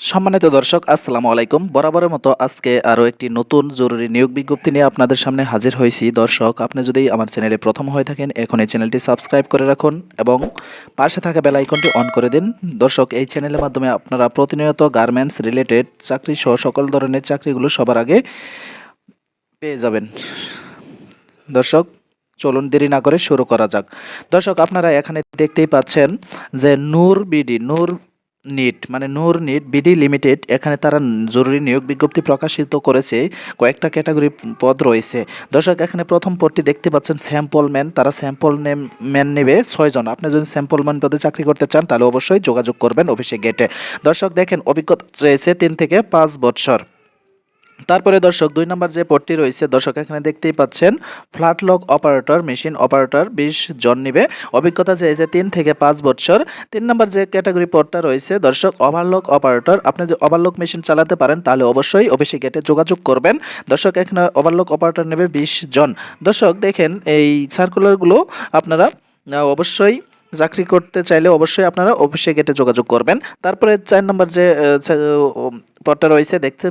সম্মানিত দর্শক, আসসালামু আলাইকুম। বরাবরের মতো আজকে আরও একটি নতুন জরুরি নিয়োগ বিজ্ঞপ্তি নিয়ে আপনাদের সামনে হাজির হয়েছি। দর্শক, আপনি যদি আমার চ্যানেলে প্রথম হয়ে থাকেন এখন এই চ্যানেলটি সাবস্ক্রাইব করে রাখুন এবং পাশে থাকা বেল আইকনটি অন করে দিন। দর্শক, এই চ্যানেলের মাধ্যমে আপনারা প্রতিনিয়ত গার্মেন্টস রিলেটেড চাকরি সহ সকল ধরনের চাকরিগুলো সবার আগে পেয়ে যাবেন। দর্শক, চলুন দেরি না করে শুরু করা যাক। দর্শক, আপনারা এখানে দেখতেই পাচ্ছেন যে নূর বিডি, নূর নিট মানে নূর নিট, বিডি লিমিটেড, এখানে তারা জরুরি নিয়োগ বিজ্ঞপ্তি প্রকাশিত করেছে। কয়েকটা ক্যাটাগরি পদ রয়েছে। দর্শক, এখানে প্রথম পদটি দেখতে পাচ্ছেন স্যাম্পল ম্যান। তারা স্যাম্পল নেম, ম্যান নেবে ছয়জন আপনি যদি স্যাম্পল ম্যান পদে চাকরি করতে চান, তাহলে অবশ্যই যোগাযোগ করবেন অফিসে গেটে। দর্শক, দেখেন, অভিজ্ঞতা চেয়েছে তিন থেকে পাঁচ বছর। তারপরে দর্শক, দুই নম্বর যে পদটি রয়েছে, দর্শক এখানে দেখতেই পাচ্ছেন flat lock operator machine operator বিশ জন নিবে। অভিজ্ঞতা চেয়েছে তিন থেকে পাঁচ বছর, তিন নম্বর যে ক্যাটাগরি পদটা রয়েছে, দর্শক, ওভারলক অপারেটর, আপনি যদি ওভারলক মেশিন চালাতে পারেন, তাহলে অবশ্যই অফিসে গেটে যোগাযোগ করবেন। দর্শক, এখানে ওভারলক অপারেটর নেবে বিশ জন। দর্শক, দেখেন এই সার্কুলারগুলো আপনারা অবশ্যই চাকরি করতে চাইলে অবশ্যই আপনারা অফিসে গেটে যোগাযোগ করবেন। তারপরে চার নম্বর যে পদটা রয়েছে দেখতে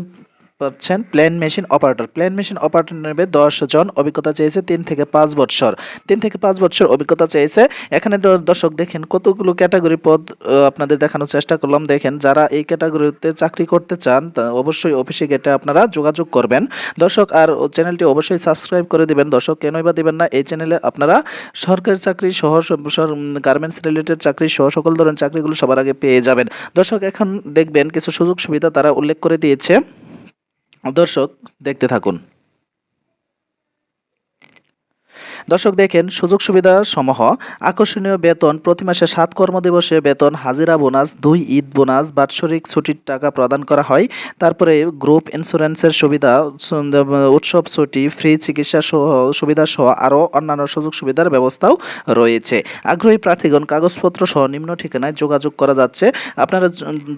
পাচ্ছেন plain machine operator. Plain machine operator নেবে দশ জন, অভিজ্ঞতা চেয়েছে তিন থেকে পাঁচ বছর তিন থেকে পাঁচ বছর অভিজ্ঞতা চেয়েছে। এখানে দর্শক দেখেন কতগুলো ক্যাটাগরি পদ আপনাদের দেখানোর চেষ্টা করলাম। দেখেন যারা এই ক্যাটাগরিতে চাকরি করতে চান অবশ্যই অফিসে গেটে আপনারা যোগাযোগ করবেন। দর্শক, আর চ্যানেলটি অবশ্যই সাবস্ক্রাইব করে দিবেন। দর্শক, কেনই বা দিবেন না, এই চ্যানেলে আপনারা সরকারি চাকরি সহ গার্মেন্টস রিলেটেড চাকরি সহ, সকল ধরনের চাকরিগুলো সবার আগে পেয়ে যাবেন। দর্শক, এখন দেখবেন কিছু সুযোগ সুবিধা তারা উল্লেখ করে দিয়েছে। দর্শক দেখতে থাকুন। দর্শক দেখেন, সুযোগ সুবিধা সমূহ, আকর্ষণীয় বেতন, প্রতি মাসে সাত কর্মদিবসে বেতন, হাজিরা বোনাস, দুই ঈদ বোনাস, বাৎসরিক ছুটির টাকা প্রদান করা হয়। তারপরে গ্রুপ ইন্স্যুরেন্সের সুবিধা, উৎসব ছুটি ফ্রি চিকিৎসা সুবিধা সহ আরও অন্যান্য সুযোগ সুবিধার ব্যবস্থাও রয়েছে। আগ্রহী প্রার্থীগণ, কাগজপত্র সহ নিম্ন ঠিকানায় যোগাযোগ করা যাচ্ছে। আপনারা,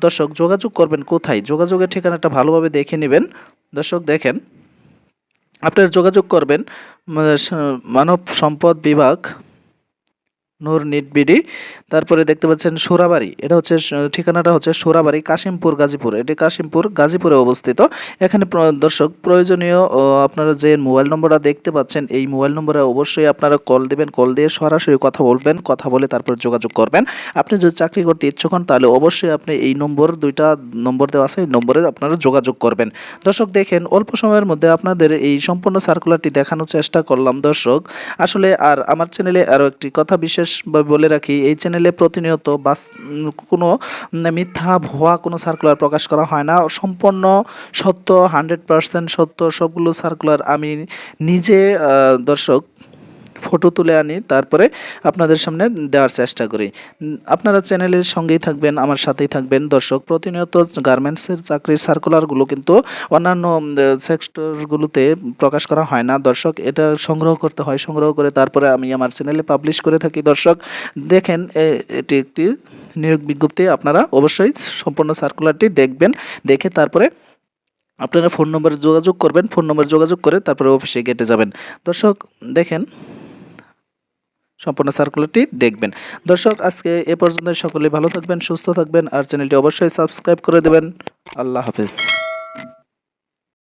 দর্শক, যোগাযোগ করবেন কোথায়? যোগাযোগের ঠিকানাটা ভালোভাবে দেখে নেবেন। দর্শক দেখেন। আপনারা যোগাযোগ করবেন মানে মানব সম্পদ বিভাগ নূর নিটবিডি। তারপরে দেখতে পাচ্ছেন সোরাবাড়ি। এটা হচ্ছে ঠিকানাটা হচ্ছে সোরাবাড়ি, কাশিমপুর, গাজীপুর। এটি কাশিমপুর, গাজীপুরে অবস্থিত। এখানে দর্শক, প্রয়োজনীয় আপনারা যে মোবাইল নম্বরটা দেখতে পাচ্ছেন, এই মোবাইল নম্বরে অবশ্যই আপনারা কল দেবেন, কল দিয়ে সরাসরি কথা বলবেন, কথা বলে তারপর যোগাযোগ করবেন। আপনি যদি চাকরি করতে ইচ্ছুক হন, তাহলে অবশ্যই আপনি এই নম্বর, দুইটা নম্বর দেওয়া আছে, এই নম্বরে আপনারা যোগাযোগ করবেন। দর্শক, দেখেন, অল্প সময়ের মধ্যে আপনাদের এই সম্পূর্ণ সার্কুলারটি দেখানোর চেষ্টা করলাম। দর্শক, আসলে আর আমার চ্যানেলে আরও একটি কথা বিশেষভাবে বলে রাখি, এই চ্যানেলে প্রতিনিয়ত বাস, কোনো মিথ্যা, ভুয়া কোনো সার্কুলার প্রকাশ করা হয় না। সম্পূর্ণ সত্য হান্ড্রেড পার্সেন্ট সত্য, সবগুলো সার্কুলার আমি নিজে দর্শক ফটো তুলে আনি, তারপরে আপনাদের সামনে দেওয়ার চেষ্টা করি। আপনারা চ্যানেলের সঙ্গেই থাকবেন, আমার সাথেই থাকবেন। দর্শক, প্রতিনিয়ত গার্মেন্টসের চাকরির সার্কুলারগুলো কিন্তু অন্যান্য সেক্টরগুলোতে প্রকাশ করা হয় না। দর্শক, এটা সংগ্রহ করতে হয়, সংগ্রহ করে তারপরে আমি আমার চ্যানেলে পাবলিশ করে থাকি। দর্শক, দেখেন এটি একটি নিয়োগ বিজ্ঞপ্তি, আপনারা অবশ্যই সম্পূর্ণ সার্কুলারটি দেখবেন, দেখে তারপরে আপনারা ফোন নম্বরে যোগাযোগ করবেন। ফোন নম্বরে যোগাযোগ করে তারপরে অফিসে গেটে যাবেন। দর্শক, দেখেন সম্পূর্ণ সার্কুলারটি দেখবেন। দর্শক, আজকে এ পর্যন্ত সকলে ভালো থাকবেন, সুস্থ থাকবেন, আর চ্যানেলটি অবশ্যই সাবস্ক্রাইব করে দেবেন। আল্লাহ হাফেজ।